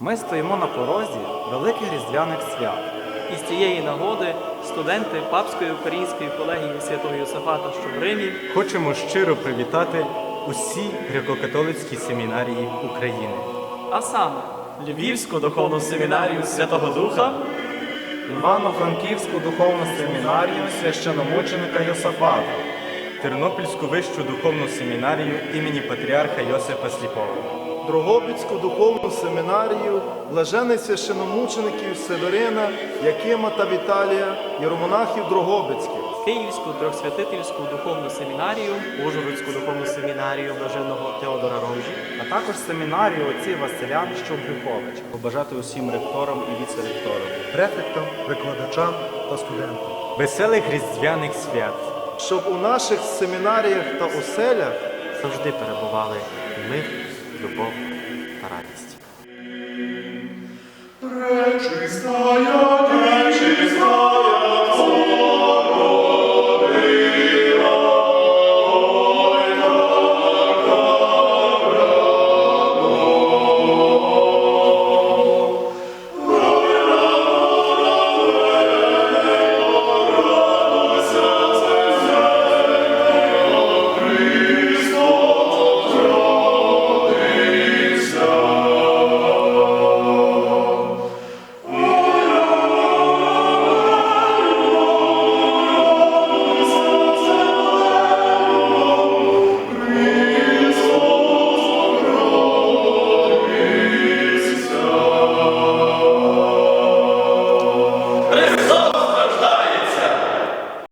Ми стоїмо на порозі великих різдвяних свят. І з цієї нагоди студенти Папської української колегії святого Йосифата, що в Римі, Хочемо щиро привітати усі греко-католицькі семінарії України. а саме Львівську духовну семінарію Святого Духа, Івано-Франківську духовну семінарію священомученика Йосафата, Тернопільську вищу духовну семінарію імені патріарха Йосипа Сліпого. Дрогобицьку духовну семінарію, блажених священомучеників Северина, Якима та Віталія, єромонахів Дрогобицьких. Київську трьохсвятительську духовну семінарію, Ужгородську духовну семінарію блаженного Теодора Рожі, а також семінарію отців Василян Щоблюховича. Побажати усім ректорам і віце-ректорам. префектам, викладачам та студентам. Веселих різдвяних свят! Щоб у наших семінаріях та оселях завжди перебували мир, любов та радість. Пречистая